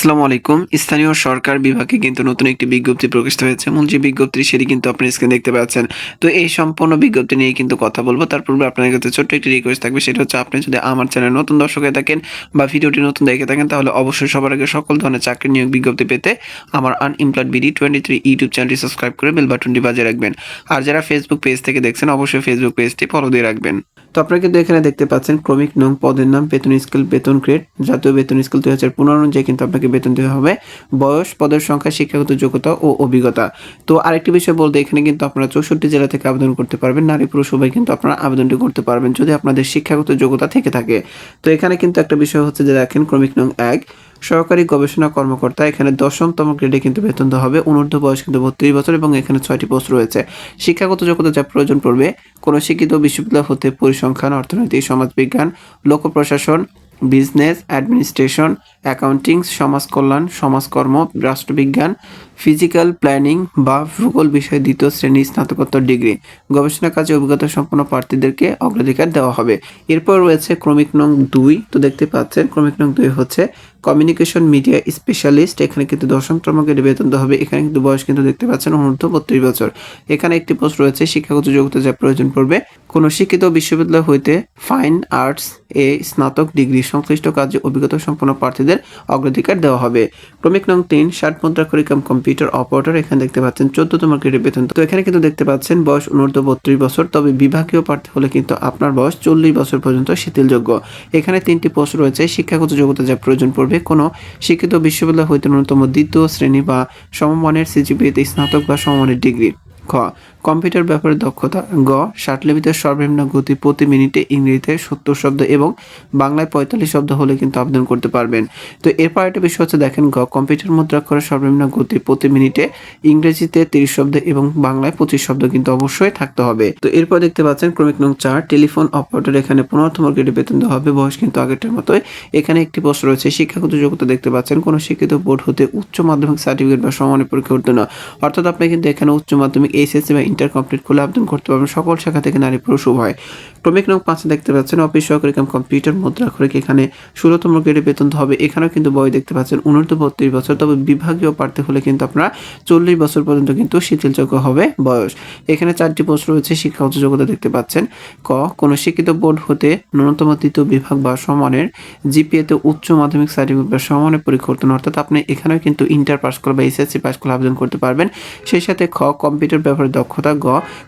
আসসালামু আলাইকুম। স্থানীয় সরকার বিভাগে কিন্তু নতুন একটি বিজ্ঞপ্তি প্রকাশিত হয়েছে। মূল যে বিজ্ঞপ্তি সেটি কিন্তু আপনি স্ক্রিনে দেখতে পাচ্ছেন। তো এই সম্পূর্ণ বিজ্ঞপ্তি নিয়ে কিন্তু কথা বলব। তার পূর্বে আপনার কাছে ছোট্ট একটি রিকোয়েস্ট থাকবে। সেটা হচ্ছে আপনি যদি আমার চ্যানেল নতুন দর্শক হয়ে থাকেন বা ভিডিওটি নতুন দেখে থাকেন, তাহলে অবশ্যই সবার আগে সকল ধরনের চাকরি নিয়োগ বিজ্ঞপ্তি পেতে আমার unemployed BD twenty three YouTube চ্যানেলটি সাবস্ক্রাইব করে বেল বাটনটি বাজিয়ে রাখবেন। আর যারা ফেসবুক পেজ থেকে দেখছেন, অবশ্যই ফেসবুক পেজটি ফলো দিয়ে রাখবেন। তো আপনারা কিন্তু এখানে দেখতে পাচ্ছেন ক্রমিক নং পদের নাম, বেতন স্কেল, বেতন গ্রেড, জাতীয় বেতন স্কেল দুই হাজার পনেরো অনুযায়ী কিন্তু আপনাকে বেতন দেওয়া হবে। বয়স, পদের সংখ্যা, শিক্ষাগত যোগ্যতা ও অভিজ্ঞতা। তো আরেকটি বিষয় বলতে এখানে কিন্তু আপনারা চৌষট্টি জেলা থেকে আবেদন করতে পারবেন। নারী পুরুষ উভয় কিন্তু আপনারা আবেদনটি করতে পারবেন যদি আপনাদের শিক্ষাগত যোগ্যতা থেকে থাকে। তো এখানে কিন্তু একটা বিষয় হচ্ছে যে দেখেন ক্রমিক নং এক সহকারী গবেষণা কর্মকর্তা, এখানে দশমতম গ্রেডে কিন্তু বেতন দেওয়া হবে। অনূর্ধ্ব বয়স কিন্তু বত্রিশ বছর এবং এখানে ছয়টি পোস্ট রয়েছে। শিক্ষাগত যোগ্যতা যা প্রয়োজন পড়বে, কোনো শিক্ষিত বিশ্ববিদ্যালয় হতে পরিসংখ্যান অর্থনীতি সমাজবিজ্ঞান লোক প্রশাসন বিজনেস, অ্যাডমিনিস্ট্রেশন অ্যাকাউন্টিং সমাজ কল্যাণ সমাজকর্ম, রাষ্ট্রবিজ্ঞান ফিজিক্যাল প্ল্যানিং বা ভূগোল বিষয়ে দ্বিতীয় শ্রেণির স্নাতকোত্তর ডিগ্রি। গবেষণা কাজে অভিজ্ঞতা সম্পন্ন প্রার্থীদেরকে অগ্রাধিকার দেওয়া হবে। এরপর রয়েছে ক্রমিক নং দুই। তো দেখতে পাচ্ছেন, ক্রমিক নং দুই হচ্ছে কমিউনিকেশন মিডিয়া স্পেশালিস্ট। এখানে কিন্তু দশমতম গ্রেডে বেতন দেওয়া হবে। এখানে কিন্তু বয়স কিন্তু দেখতে পাচ্ছেন অনূর্ধ্ব বত্রিশ বছর। এখানে একটি পোস্ট রয়েছে, শিক্ষাগত যোগ্যতা যা প্রয়োজন পড়বে। কোনো শিক্ষিত বিশ্ববিদ্যালয় হইতে ফাইন আর্টস এ স্নাতক ডিগ্রি সংশ্লিষ্ট কাজে অভিজ্ঞতা সম্পন্ন প্রার্থীদের অগ্রাধিকার দেওয়া হবে। ক্রমিক নং তিন, ষাট মুদ্রা করিকাম কম্পিউটার অপারেটর, এখানে দেখতে পাচ্ছেন চোদ্দতম গ্রেডের বেতন। তো এখানে কিন্তু দেখতে পাচ্ছেন বয়স অনূর্ধ্ব বত্রিশ বছর, তবে বিভাগীয় প্রার্থী হলে কিন্তু আপনার বয়স চল্লিশ বছর পর্যন্ত শিথিলযোগ্য। এখানে তিনটি পোস্ট রয়েছে, শিক্ষাগত যোগ্যতা যা প্রয়োজন পড়বে। কোনো শিক্ষিত বিশ্ববিদ্যালয় হইতে ন্যূনতম দ্বিতীয় শ্রেণি বা সমমানের সিজিপিএতে স্নাতক বা সমমানের ডিগ্রি। খ, কম্পিউটার ব্যাপারে দক্ষতা। গ ষাটলিপিতে সর্বনিম্ন গতি প্রতি মিনিটে ইংরেজিতে সত্তর শব্দ এবং বাংলায় পঁয়তাল্লিশ শব্দ হলে কিন্তু আবেদন করতে পারবেন। তো এরপর একটা বিষয় হচ্ছে দেখেন গ, কম্পিউটার মুদ্রাক্ষরের সর্বনিম্ন গতি প্রতি মিনিটে ইংরেজিতে তিরিশ শব্দ এবং বাংলায় পঁচিশ শব্দ কিন্তু অবশ্যই থাকতে হবে। তো এরপর দেখতে পাচ্ছেন ক্রমিক নং চার, টেলিফোন অপারেটর এখানে পনেরোতম গ্রেডে বেতন দেওয়া হবে, বয়স কিন্তু আগেরটার মতোই। এখানে একটি পোস্ট রয়েছে, শিক্ষাগত যোগ্যতা দেখতে পাচ্ছেন, কোনো শিক্ষিত বোর্ড হতে উচ্চ মাধ্যমিক সার্টিফিকেট বা সমানের পরীক্ষা উত্তীর্ণ অর্থাৎ আপনি কিন্তু এখানে উচ্চ মাধ্যমিক এইচএসসি বা ইন্টার কমপ্লিট করলে আবেদন করতে পারবেন। সকল শাখা থেকে নারী পুরুষ উভয়। ক্রমিক নং পাঁচে দেখতে পাচ্ছেন, অফিস সহকারী কাম কম্পিউটার মুদ্রাক্ষরিক এখানে ষোলোতম গ্রেডে বেতন হবে। এখানেও কিন্তু বই দেখতে পাচ্ছেন উনূর্ধ্ব বত্রিশ বছর, তবে বিভাগীয় প্রার্থী হলে কিন্তু আপনারা চল্লিশ বছর পর্যন্ত কিন্তু শিথিলযোগ্য হবে বয়স। এখানে চারটি পোস্ট রয়েছে শিক্ষাগত যোগ্যতা দেখতে পাচ্ছেন। ক, কোনো শিক্ষিত বোর্ড হতে ন্যূনতম তৃতীয় বিভাগ বা সমানের জিপিএতে উচ্চ মাধ্যমিক সার্টিফিকেট বা সমানের পরিবর্তন, অর্থাৎ আপনি এখানেও কিন্তু ইন্টার পাস করে বা এসএসসি পাস করে আবেদন করতে পারবেন। সেই সাথে খ, কম্পিউটার ব্যবহারের দক্ষতা গ,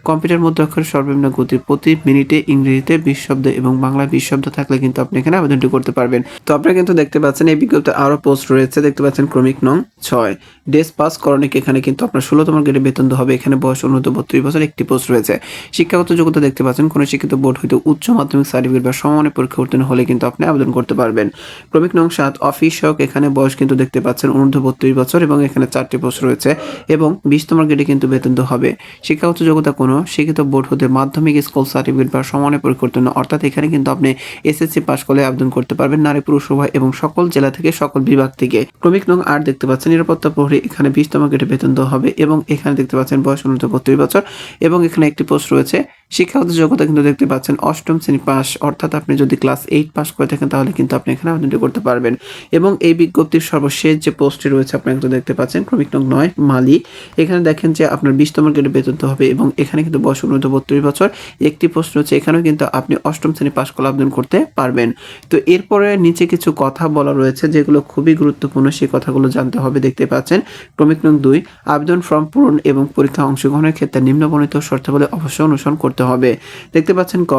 কম্পিউটার মুদ্রাক্ষরের সর্বনিম্ন গতি প্রতি মিনিটে ইংরেজিতে বিশ শব্দ এবং বাংলা বিশ শব্দ থাকলে কিন্তু আপনি এখানে আবেদনটি করতে পারবেন। তো আপনারা কিন্তু দেখতে পাচ্ছেন এই বিজ্ঞপ্তি আরও পোস্ট রয়েছে। দেখতে পাচ্ছেন ক্রমিক নং ছয়। ডেস পাস করণিক এখানে কিন্তু আপনার ষোলোতম গ্রেডে বেতন হবে। এখানে বয়স উন্নত বত্রিশ বছর একটি পোস্ট রয়েছে। শিক্ষাগত যোগ্যতা দেখতে পাচ্ছেন, কোনো শিক্ষিত বোর্ড হইতে উচ্চ মাধ্যমিক সার্টিফিকেট বা সমানের পরীক্ষা উত্তীর্ণ হলে কিন্তু আপনি আবেদন করতে পারবেন। ক্রমিক নং সাত অফিস সহক এখানে বয়স কিন্তু দেখতে পাচ্ছেন ঊর্ধ্ব বত্রিশ বছর এবং এখানে চারটি পোস্ট রয়েছে এবং বিশতম গ্রেডে কিন্তু বেতন হবে। শিক্ষাগত যোগ্যতা কোনো, শিক্ষিত বোর্ড হতে মাধ্যমিক স্কুল সার্টিফিকেট বা সমানে পরিবর্তন অর্থাৎ এখানে কিন্তু আপনি এসএসসি পাস করলে আবেদন করতে পারবেন নারী পুরুষ উভয় এবং সকল জেলা থেকে সকল বিভাগ থেকে। ক্রমিক নং আর দেখতে পাচ্ছেন, নিরাপত্তা প্রহরী এখানে বিশতম গেটে বেতন দেওয়া হবে এবং এখানে দেখতে পাচ্ছেন বয়স অনুযায়ী বত্রিশ বছর এবং এখানে একটি পোস্ট রয়েছে। শিক্ষাগত যোগ্যতা কিন্তু দেখতে পাচ্ছেন অষ্টম শ্রেণি পাস অর্থাৎ আপনি যদি ক্লাস এইট পাস করে থাকেন তাহলে কিন্তু আপনি এখানে আবেদনটি করতে পারবেন। এবং এই বিজ্ঞপ্তির সর্বশেষ যে পোস্টটি রয়েছে আপনি কিন্তু দেখতে পাচ্ছেন, ক্রমিক নং নয়, মালি। এখানে দেখেন যে আপনার বিশতম গ্রেডে বেতন হবে এবং এখানে কিন্তু বয়স উন্নত বত্রিশ বছর। একটি পোস্ট রয়েছে এখানেও কিন্তু আপনি অষ্টম শ্রেণি পাস করে আবেদন করতে পারবেন। তো এরপরে নিচে কিছু কথা বলা রয়েছে যেগুলো খুবই গুরুত্বপূর্ণ, সেই কথাগুলো জানতে হবে, দেখতে পাচ্ছেন। ক্রমিক নং দুই, আবেদন ফর্ম পূরণ এবং পরীক্ষা অংশগ্রহণের ক্ষেত্রে নিম্নবর্ণিত শর্তাবলী অবশ্যই অনুসরণ করতে হবে। দেখতে পাচ্ছেন ক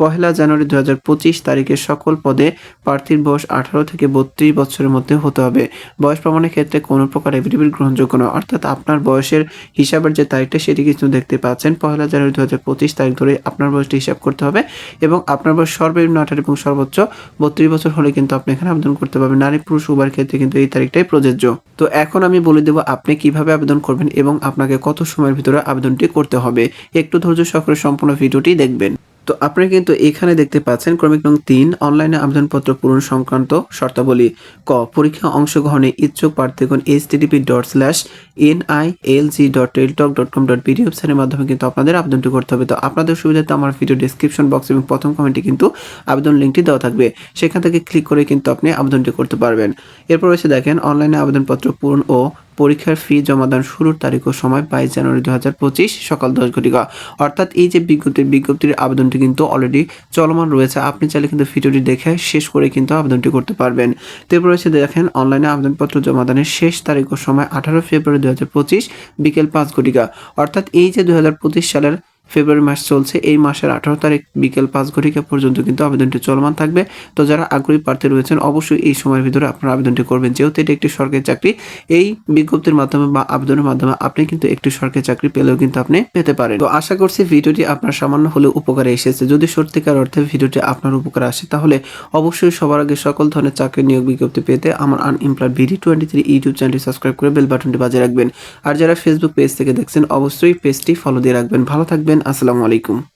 পহেলা জানুয়ারি দু হাজার পঁচিশ তারিখে সকল পদে প্রার্থীর বয়স আঠারো থেকে বত্রিশ বছরের মধ্যে হতে হবে। বয়স প্রমাণের ক্ষেত্রে কোনো প্রকার এফিডেভিট গ্রহণযোগ্য নয়। অর্থাৎ আপনার বয়সের হিসাবের যে তারিখটা সেটি কিন্তু দেখতে পাচ্ছেন। পহেলা জানুয়ারি দু হাজার পঁচিশ তারিখ ধরে আপনার বয়সটি হিসাব করতে হবে এবং আপনার বয়স সর্বনিম্ন আঠারো এবং সর্বোচ্চ বত্রিশ বছর হলে কিন্তু আপনি এখানে আবেদন করতে পারবেন। নারী, পুরুষ, উভয়ের ক্ষেত্রে কিন্তু এই তারিখটাই প্রযোজ্য। তো এখন আমি বলে দেবো আপনি কীভাবে আবেদন করবেন এবং আপনাকে কত সময়ের ভিতরে আবেদনটি করতে হবে। একটু ধৈর্য সহকারে সম্পূর্ণ ভিডিওটি দেখবেন। তো আপনারা কিন্তু এখানে দেখতে পাচ্ছেন ক্রমিক নং তিন, অনলাইনে আবেদনপত্র পূরণ সংক্রান্ত শর্তাবলী। ক, পরীক্ষা অংশগ্রহণে ইচ্ছুক প্রার্থীগণ H TDP dot slash N I L G dot Teletalk dot com dot BD ওয়েবসাইটের মাধ্যমে কিন্তু আপনাদের আবেদনটি করতে হবে। তো আপনাদের সুবিধাতে আমার ভিডিও ডিসক্রিপশন বক্স এবং প্রথম কমেন্টে কিন্তু আবেদন লিঙ্কটি দেওয়া থাকবে। সেখান থেকে ক্লিক করে কিন্তু আপনি আবেদনটি করতে পারবেন। এরপর রয়েছে দেখেন, অনলাইনে আবেদনপত্র পূরণ ও পরীক্ষার ফি জমাদান শুরুর তারিখ ও সময় বাইশ জানুয়ারি দু হাজার পঁচিশ, সকাল দশ ঘটিকা। অর্থাৎ এই যে বিজ্ঞপ্তির বিজ্ঞপ্তির আবেদনটি কিন্তু অলরেডি চলমান রয়েছে। আপনি চাইলে কিন্তু ভিডিওটি দেখে শেষ করে কিন্তু আবেদনটি করতে পারবেন। তারপর রয়েছে দেখেন অনলাইনে আবেদনপত্র জমাদানের শেষ তারিখ ও সময় আঠারো ফেব্রুয়ারি দু হাজার পঁচিশ, বিকেল পাঁচ ঘটিকা। অর্থাৎ এই যে দু হাজার পঁচিশ সালের ফেব্রুয়ারি মাস চলছে। এই মাসের আঠারো তারিখ বিকেল পাঁচ ঘটিকা পর্যন্ত কিন্তু আবেদনটি চলমান থাকবে। তো যারা আগ্রহী প্রার্থী রয়েছেন, অবশ্যই এই সময়ের ভিতরে আপনারা আবেদনটি করবেন। যেহেতু এটি একটি সরকারি চাকরি, এই বিজ্ঞপ্তির মাধ্যমে বা আবেদনের মাধ্যমে আপনি কিন্তু একটি সরকারি চাকরি পেলেও কিন্তু আপনি পেতে পারেন। তো আশা করছি ভিডিওটি আপনার সামান্য হলেও উপকারে এসেছে। যদি সত্যিকার অর্থে ভিডিওটি আপনার উপকারে আসে, তাহলে অবশ্যই সবার আগে সকল ধরনের চাকরি নিয়োগ বিজ্ঞপ্তি পেতে আমার unemployed BD twenty three YouTube চ্যানেলটি সাবস্ক্রাইব করে বেল বাটনটি বাজিয়ে রাখবেন। আর যারা ফেসবুক পেজ থেকে দেখছেন, অবশ্যই পেজটি ফলো দিয়ে রাখবেন। ভালো আসসালামু আলাইকুম।